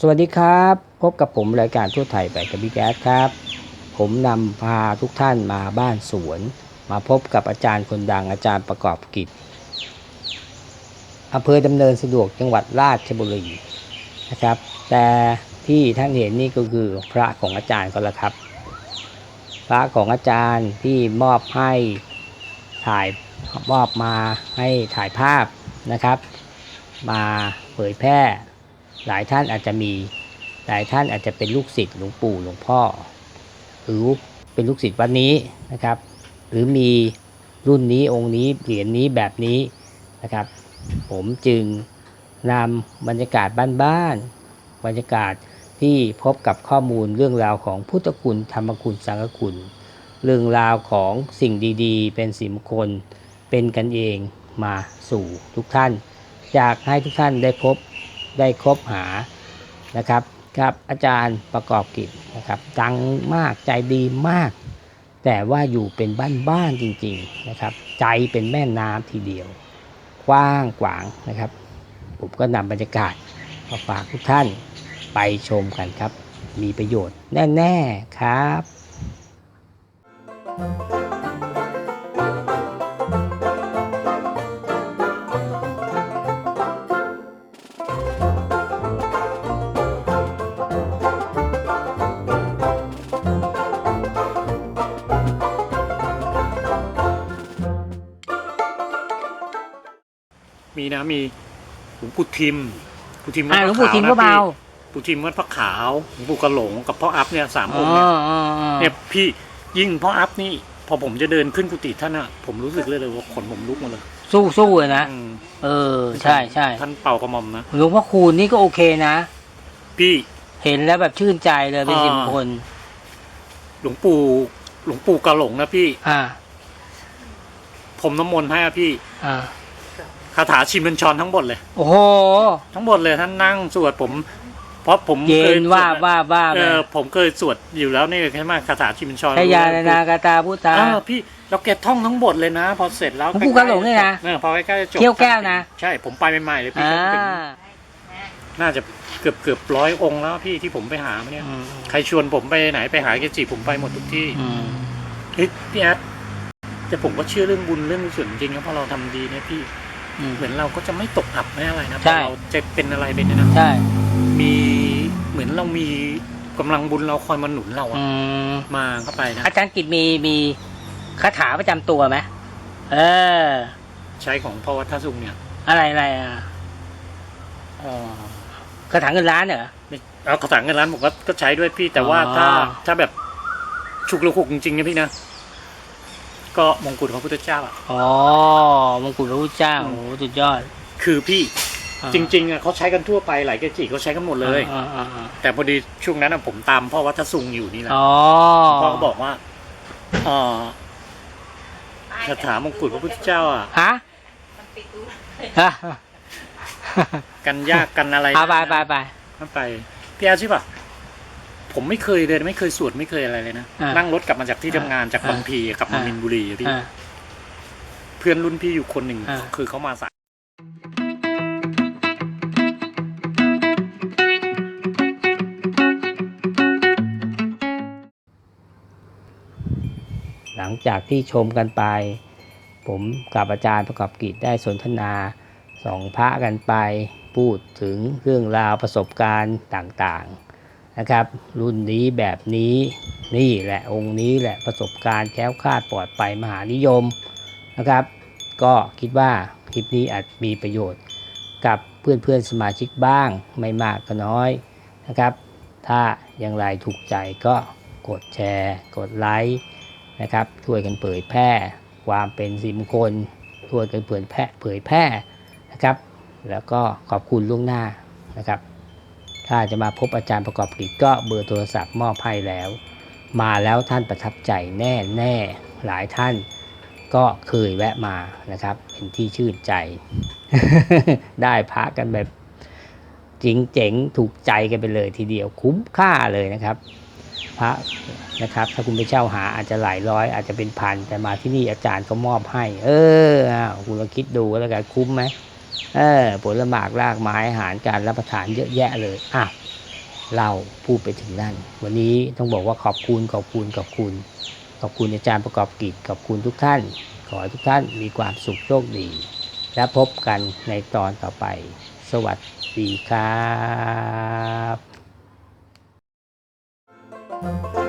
สวัสดีครับ พบกับผมรายการทั่วไทยแบกับบิ๊กแอดครับ ผมนำพาทุกท่านมาบ้านสวน มาพบกับอาจารย์คนดังอาจารย์ประกอบกิจอำเภอดำเนินสะดวกจังหวัดราชบุรีนะครับ แต่ที่ท่านเห็นนี่ก็คือพระของอาจารย์ก็แล้วครับ พระของอาจารย์ที่มอบให้ถ่ายมอบมาให้ถ่ายภาพนะครับ มาเผยแพร่ หลายท่านอาจจะมี หลายท่านอาจจะเป็นลูกศิษย์หลวงปู่หลวงพ่อ หรือเป็นลูกศิษย์วัดนี้นะครับ หรือมีรุ่นนี้องค์นี้เหรียญนี้แบบนี้นะครับ ผมจึงนำบรรยากาศบ้านๆบรรยากาศที่พบกับข้อมูลเรื่องราวของพุทธคุณธรรมคุณสังฆคุณ เรื่องราวของสิ่งดีๆ เป็นสิมงคลเป็นกันเองมาสู่ทุกท่าน อยากให้ทุกท่านได้พบ ได้คบหานะครับกับอาจารย์ประกอบกิจนะครับดังมากใจดีมาก แต่ว่าอยู่เป็นบ้านๆจริงๆนะครับใจเป็นแม่น้ำทีเดียวกว้างขวางนะครับ ผมก็นำบรรยากาศมาฝากทุกท่านไปชมกันครับ มีประโยชน์แน่ ๆ ครับมี นะมีหลวงปู่ทิมหลวงปู่ทิมอ่าหลวงปู่พระทิมขาวก็นะเบาพี่ปู่ทิมวัดพระขาวหลวงปู่กระหลงกับพ่ออัพเนี่ยสามอ๋อองค์เนี่ยอ๋ออ๋อเนี่ยพี่ยิ่งพ่ออัพนี่พอผมจะเดินขึ้นกุฏิท่านอะผมรู้สึกเลยเลยว่าขนผมลุกมาเลย สู้สู้เลยนะอืมเออ ใช่ใช่ท่านเป่ากระหม่อมนะหลวงพ่อคูณนี่ก็โอเคนะ พี่เห็นแล้วแบบชื่นใจเลยเป็นอ่าสิบคน หลวงปู่ หลวงปู่กระหลงนะพี่ อ่าผมน้ำมนต์ให้อะพี่ อ่า คาถาชิมบัญชรทั้งหมดเลย โอ้โห ทั้งหมดเลยท่านนั่งสวดผม เพราะผมเย็คยนสดว่าบว่าบว่าบเออผมเคยสวดอยู่แล้วนี่ใช่ไหมคาถาชิมบัญชรชยานานากาตาพุทธาเออพี่เราเก็บท่องทั้งหมดเลยนะ พอเสร็จแล้วหลวงปู่กระหลงเนี่ยนะเออพอใกล้ๆจะจบเขี้ยวแก้วนะ ใช่ผมไปใหม่ๆเลยพี่อ่าเป็นน่าจะเกือบเกือบร้อยองค์แล้วพี่ที่ผมไปหามาเนี่ยอืมใครชวนผมไปไหนไปหาเกจิผมไปหมดทุกที่อืมเฮ้ยพี่แอดแต่ผมก็เชื่อเรื่องบุญเรื่องกุศลจริงนะเพราะเราทำดีเนี่ยพี่อืม เหมือนเราก็จะไม่ตกอับไม่อะไรนะใช่พอเราจะเป็นอะไรไปเนี่ยนะใช่มีเหมือนเรามีกำลังบุญเราคอยมาหนุนเราอะอืมมาเข้าไปนะอาจารย์กิจมีมีคาถาประจำตัวไหมเออ ใช้ของพ่อวัดท่าสุงเนี่ย อะไรอะไรอะอ๋อคาถาเงินล้านเหรอไม่เอากระถางเงินล้านผมก็ก็ใช้ด้วยพี่แต่ว่าอ๋อถ้าถ้าแบบฉุกระหุกจริงๆนะพี่นะ ก็มงกุฎพระพุทธเจ้าอะอ๋อ มงกุฎพระพุทธเจ้าอืมโอ้โหสุดยอด คือพี่อ่าจริงๆอะเขาใช้กันทั่วไปหลายเกจิเขาใช้กันหมดเลย อ่าอ่าอ่าแต่พอดีช่วงนั้นอะผมตามพ่อวัดทสุงอยู่นี่แหละอ๋อพ่อก็บอกว่าเอ่อคาถามงกุฎพระพุทธเจ้าอะฮะฮะกันยากกันอะไรเอาไปไปไปนั่นไปพี่แอดใช่ปะ ผมไม่เคยเลยไม่เคยสวดไม่เคยอะไรเลยนะ อ่านั่งรถกลับมาจากที่ทำงานจากอ่าบางพีกลับมาอ่ามินบุรีอะพี่อ่า เพื่อนรุ่นพี่อยู่คนหนึ่งอ่า คือเขามาสาย หลังจากที่ชมกันไป ผมกับอาจารย์ประกอบกิจได้สนทนาสองพระกันไป พูดถึงเรื่องราวประสบการณ์ต่างๆ นะครับ รุ่นนี้แบบนี้นี่แหละองค์นี้แหละประสบการณ์แค้วคาดปลอดภัยมหานิยมนะครับ ก็คิดว่าคลิปนี้อาจมีประโยชน์ กับเพื่อนๆสมาชิกบ้างไม่มากก็น้อยนะครับ ถ้าอย่างไรถูกใจก็กดแชร์ กดไลค์นะครับ ช่วยกันเผยแพร่ ความเป็นสิมงคลช่วยกันเผยแพร่เผยแพร่นะครับ แล้วก็ขอบคุณล่วงหน้านะครับ ถ้าจะมาพบอาจารย์ประกอบกิจก็เบอร์โทรศัพท์มอบให้แล้ว มาแล้วท่านประทับใจแน่แน่หลายท่านก็เคยแวะมานะครับ เป็นที่ชื่นใจ ได้พระกันแบบจริงเจ๋งถูกใจกันไปเลยทีเดียวคุ้มค่าเลยนะครับ พระนะครับ ถ้าคุณไปเช่าหาอาจจะหลายร้อย อาจจะเป็นพันแต่มาที่นี่อาจารย์ก็มอบให้ เออคุณลองคิดดูแล้วกันคุ้มไหม เออผลหมากรากไม้อาหารการรับประทานเยอะแยะเลยอะเราพูดไปถึงนั่น วันนี้ต้องบอกว่าขอบคุณขอบคุณขอบคุณ ขอบคุณอาจารย์ประกอบกิจขอบคุณทุกท่าน ขอให้ทุกท่านมีความสุขโชคดี และพบกันในตอนต่อไป สวัสดีครับ thank you